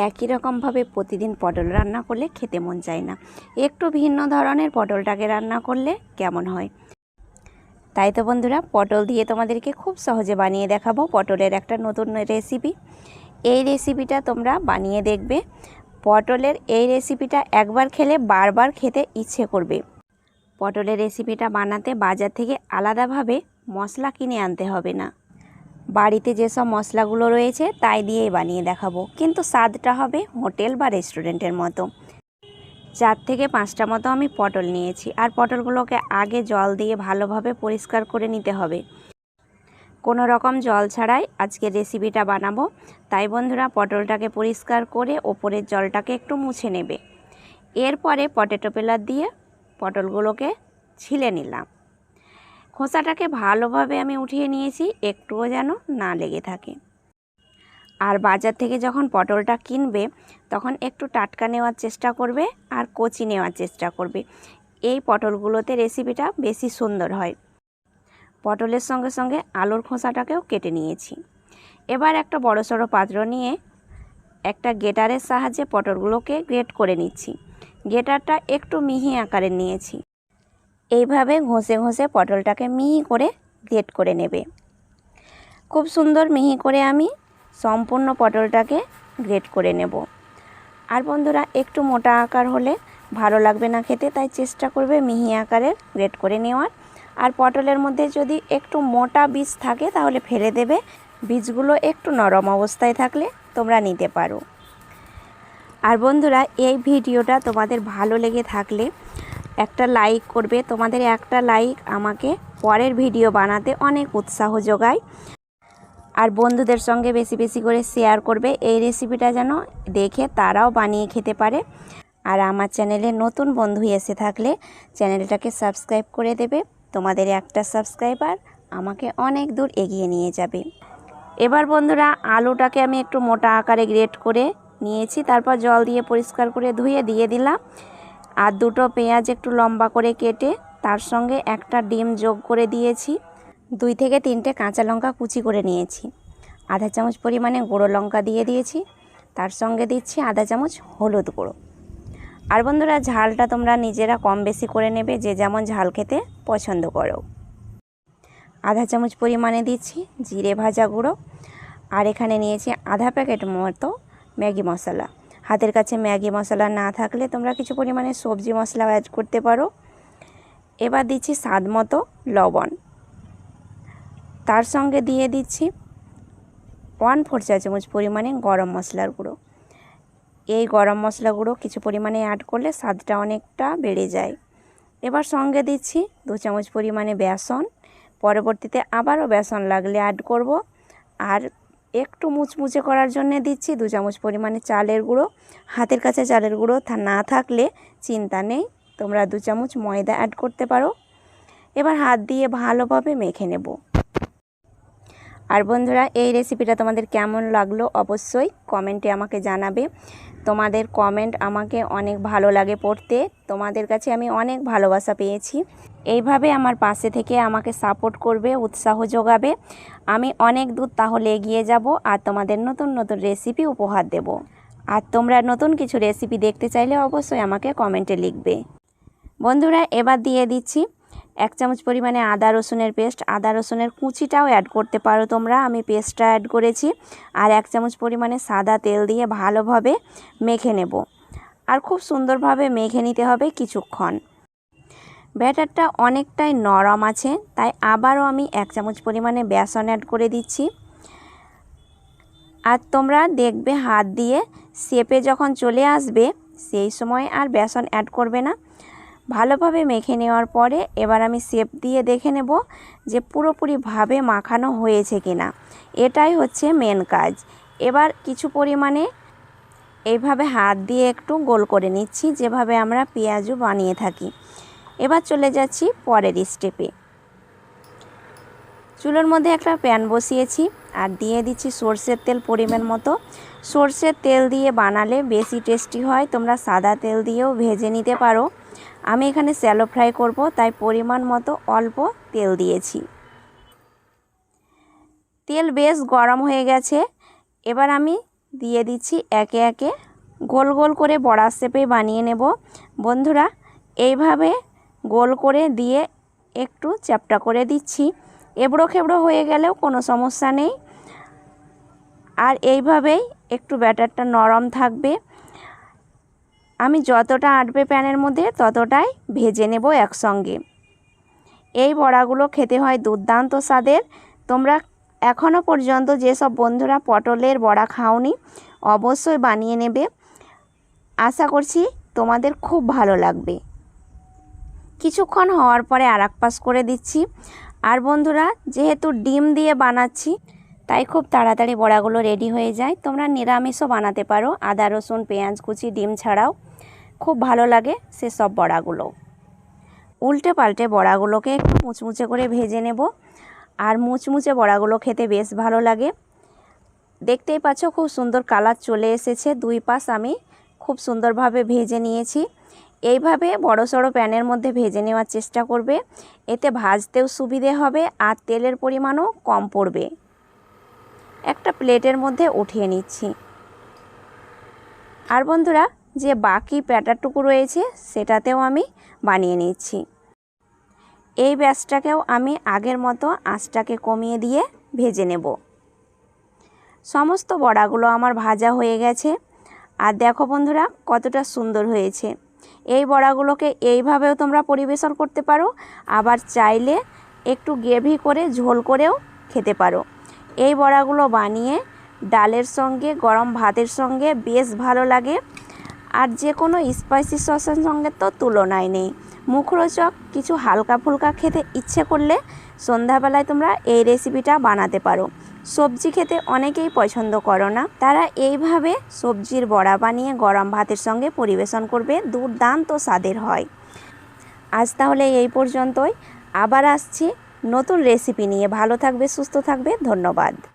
একই রকমভাবে প্রতিদিন পটল রান্না করলে খেতে মন চায় না। একটু ভিন্ন ধরনের পটলটাকে রান্না করলে কেমন হয়? তাই তো বন্ধুরা, পটল দিয়ে তোমাদেরকে খুব সহজে বানিয়ে দেখাবো পটলের একটা নতুন রেসিপি। এই রেসিপিটা তোমরা বানিয়ে দেখবে। পটলের এই রেসিপিটা একবার খেলে বারবার খেতে ইচ্ছে করবে। পটলের রেসিপিটা বানাতে বাজার থেকে আলাদাভাবে মশলা কিনে আনতে হবে না। বাড়িতে যেসব মশলাগুলো রয়েছে তাই দিয়েই বানিয়ে দেখাবো। কিন্তু স্বাদটা হবে হোটেল বা রেস্টুরেন্টের মতো। চার থেকে পাঁচটা মতো আমি পটল নিয়েছি আর পটলগুলোকে আগে জল দিয়ে ভালোভাবে পরিষ্কার করে নিতে হবে। কোনো রকম জল ছাড়াই আজকে রেসিপিটা বানাবো। তাই বন্ধুরা, পটলটাকে পরিষ্কার করে ওপরের জলটাকে একটু মুছে নেবে। এরপরে পটেটো পেলার দিয়ে পটলগুলোকে ছিলে নিলাম। খোসাটাকে ভালোভাবে আমি উঠিয়ে নিয়েছি, একটুও যেন না লেগে থাকে। আর বাজার থেকে যখন পটলটা কিনবে, তখন একটু টাটকা নেওয়ার চেষ্টা করবে আর কচি নেওয়ার চেষ্টা করবে। এই পটলগুলোতে রেসিপিটা বেশি সুন্দর হয়। পটলের সঙ্গে সঙ্গে আলুর খোসাটাকেও কেটে নিয়েছি। এবার একটা বড় সড়ো পাত্র নিয়ে একটা গেটারের সাহায্যে পটলগুলোকে গ্রেট করে নিচ্ছি। গেটারটা একটু মিহি আকারের নিয়েছি। এইভাবে ঘষে ঘষে পটলটাকে মিহি করে গ্রেট করে নেবে। খুব সুন্দর মিহি করে আমি সম্পূর্ণ পটলটাকে গ্রেট করে নেব। আর বন্ধুরা, একটু মোটা আকার হলে ভালো লাগবে না খেতে, তাই চেষ্টা করবে মিহি আকারের গ্রেট করে নেওয়ার। আর পটলের মধ্যে যদি একটু মোটা বীজ থাকে, তাহলে ফেলে দেবে। বীজগুলো একটু নরম অবস্থায় থাকলে তোমরা নিতে পারো। আর বন্ধুরা, এই ভিডিওটা তোমাদের ভালো লেগে থাকলে একটা লাইক করবে। তোমাদের একটা লাইক আমাকে পরের ভিডিও বানাতে অনেক উৎসাহ যোগায়। আর বন্ধুদের সঙ্গে বেশি বেশি করে শেয়ার করবে। এই রেসিপিটা যেন দেখে তারাও বানিয়ে খেতে পারে। আর আমার চ্যানেলে নতুন বন্ধু এসে থাকলে চ্যানেলটাকে সাবস্ক্রাইব করে দেবে। তোমাদের একটা সাবস্ক্রাইবার আমাকে অনেক দূর এগিয়ে নিয়ে যাবে। এবার বন্ধুরা, আলুটাকে আমি একটু মোটা আকারে গ্রেট করে নিয়েছি। তারপর জল দিয়ে পরিষ্কার করে ধুয়ে দিয়ে দিলাম। আর দুটো পেঁয়াজ একটু লম্বা করে কেটে তার সঙ্গে একটা ডিম যোগ করে দিয়েছি। দুই থেকে তিনটে কাঁচা লঙ্কা কুচি করে নিয়েছি। আধা চামচ পরিমাণে গুঁড়ো লঙ্কা দিয়ে দিয়েছি। তার সঙ্গে দিচ্ছি আধা চামচ হলুদ গুঁড়ো। আর বন্ধুরা, ঝালটা তোমরা নিজেরা কম বেশি করে নেবে, যে যেমন ঝাল খেতে পছন্দ করো। আধা চামচ পরিমাণে দিচ্ছি জিরে ভাজা গুঁড়ো। আর এখানে নিয়েছি আধা প্যাকেট মতো ম্যাগি মশলা। হাতের কাছে ম্যাগি মশলা না থাকলে তোমরা কিছু পরিমাণে সবজি মশলাও অ্যাড করতে পারো। এবার দিচ্ছি স্বাদ মতো লবণ। তার সঙ্গে দিয়ে দিচ্ছি ওয়ান ফোর চা চামচ পরিমাণে গরম মশলার গুঁড়ো। এই গরম মশলা গুঁড়ো কিছু পরিমাণে অ্যাড করলে স্বাদটা অনেকটা বেড়ে যায়। এবার সঙ্গে দিচ্ছি দু চামচ পরিমাণে বেসন। পরবর্তীতে আবারও বেসন লাগলে অ্যাড করব। আর একটু মুচমুচে করার জন্য দিচ্ছি দু চামচ পরিমাণে চালের গুঁড়ো। হাতের কাছে চালের গুঁড়ো না থাকলে চিন্তা নেই, তোমরা দু চামচ ময়দা অ্যাড করতে পারো। এবার হাত দিয়ে ভালোভাবে মেখে নেব। আর বন্ধুরা, এই রেসিপিটা তোমাদের কেমন লাগল অবশ্যই কমেন্টে আমাকে জানাবে। তোমাদের কমেন্ট আমাকে অনেক ভালো লাগে পড়তে। তোমাদের কাছে আমি অনেক ভালোবাসা পেয়েছি। এইভাবে আমার পাশে থেকে আমাকে সাপোর্ট করবে, উৎসাহ যোগাবে। আমি অনেক দূর তাহলে এগিয়ে যাব আর তোমাদের নতুন নতুন রেসিপি উপহার দেব। আর তোমরা নতুন কিছু রেসিপি দেখতে চাইলে অবশ্যই আমাকে কমেন্টে লিখবে। বন্ধুরা, এবার দিয়ে দিচ্ছি এক চামচ পরিমাণে আদা রসুনের পেস্ট, আদা রসুনের কুচিটাও অ্যাড করতে পারো তোমরা। আমি পেস্টটা অ্যাড করেছি আর এক চামচ পরিমাণে সাদা তেল দিয়ে ভালোভাবে মেখে নেব। আর খুব সুন্দরভাবে মেখে নিতে হবে কিছুক্ষণ। ব্যাটারটা অনেকটাই নরম আছে, তাই আবারও আমি এক চামচ পরিমাণে বেসন অ্যাড করে দিচ্ছি। আর তোমরা দেখবে হাত দিয়ে শেপে যখন চলে আসবে, সেই সময় আর বেসন অ্যাড করবে না। ভালোভাবে মেখে নেওয়ার পরে এবার আমি শেপ দিয়ে দেখে নেব যে পুরোপুরিভাবে মাখানো হয়েছে কিনা এটাই হচ্ছে মেন কাজ। এবার কিছু পরিমাণে এইভাবে হাত দিয়ে একটু গোল করে নিচ্ছি, যেভাবে আমরা পেঁয়াজও বানিয়ে থাকি। এবার চলে যাচ্ছি পরের স্টেপে চুলোর মধ্যে একটা প্যান বসিয়েছি আর দিয়ে দিচ্ছি সর্ষের তেল পরিমাণ মতো। সর্ষের তেল দিয়ে বানালে বেশি টেস্টি হয়, তোমরা সাদা তেল দিয়েও ভেজে নিতে পারো। আমি এখানে স্যালো ফ্রাই করব, তাই পরিমাণ মতো অল্প তেল দিয়েছি। তেল বেশ গরম হয়ে গেছে। এবার আমি দিয়ে দিচ্ছি একে একে গোল গোল করে বড়া শেপে বানিয়ে নেব। বন্ধুরা, এইভাবে গোল করে দিয়ে একটু চ্যাপটা করে দিচ্ছি। এবড়ো খেবড়ো হয়ে গেলেও কোনো সমস্যা নেই। আর এইভাবেই একটু ব্যাটারটা নরম থাকবে। আমি যতটা আটবে প্যানের মধ্যে ততটাই ভেজে নেব একসঙ্গে। এই বড়াগুলো খেতে হয় দুর্দান্ত স্বাদের। তোমরা এখনও পর্যন্ত যেসব বন্ধুরা পটলের বড়া খাওনি, অবশ্যই বানিয়ে নেবে। আশা করছি তোমাদের খুব ভালো লাগবে। কিছুক্ষণ হওয়ার পরে আর পাশ করে দিচ্ছি। আর বন্ধুরা, যেহেতু ডিম দিয়ে বানাচ্ছি, তাই খুব তাড়াতাড়ি বড়াগুলো রেডি হয়ে যায়। তোমরা নিরামিষও বানাতে পারো। আদা, রসুন, পেঁয়াজ কুচি, ডিম ছাড়াও। খুব ভালো লাগে সেসব বড়াগুলো। উল্টে পাল্টে বড়াগুলোকে একটু মুচমুচে করে ভেজে নেব। আর মুচমুচে বড়াগুলো খেতে বেশ ভালো লাগে। দেখতেই পাচ্ছ খুব সুন্দর কালার চলে এসেছে। দুই পাশ আমি খুব সুন্দরভাবে ভেজে নিয়েছি। এইভাবে বড় সড়ো প্যানের মধ্যে ভেজে নেওয়ার চেষ্টা করবে। এতে ভাজতেও সুবিধে হবে আর তেলের পরিমাণও কম পড়বে। একটা প্লেটের মধ্যে উঠিয়ে নিচ্ছি। আর বন্ধুরা যে বাকি প্যাটারটুকু রয়েছে সেটাতেও আমি বানিয়ে নিচ্ছি। এই ব্যাসটাকেও আমি আগের মতো আঁচটাকে কমিয়ে দিয়ে ভেজে নেব। সমস্ত বড়াগুলো আমার ভাজা হয়ে গেছে। আর দেখো বন্ধুরা, কতটা সুন্দর হয়েছে। এই বড়াগুলোকে এইভাবেও তোমরা পরিবেশন করতে পারো, আবার চাইলে একটু গ্রেভি করে ঝোল করেও খেতে পারো। এই বড়াগুলো বানিয়ে ডালের সঙ্গে, গরম ভাতের সঙ্গে বেশ ভালো লাগে। আর যে কোনো স্পাইসি সসের সঙ্গে তো তুলনায় নেই। মুখরোচক কিছু হালকা ফুলকা খেতে ইচ্ছে করলে সন্ধ্যাবেলায় তোমরা এই রেসিপিটা বানাতে পারো। সবজি খেতে অনেকেই পছন্দ করো না। তারা এইভাবে সবজির বড়া বানিয়ে গরম ভাতের সঙ্গে পরিবেশন করবে, দুর্দান্ত স্বাদের হয়। আজ তাহলে এই পর্যন্তই। আবার আসছি নতুন রেসিপি নিয়ে। ভালো থাকবে, সুস্থ থাকবে। ধন্যবাদ।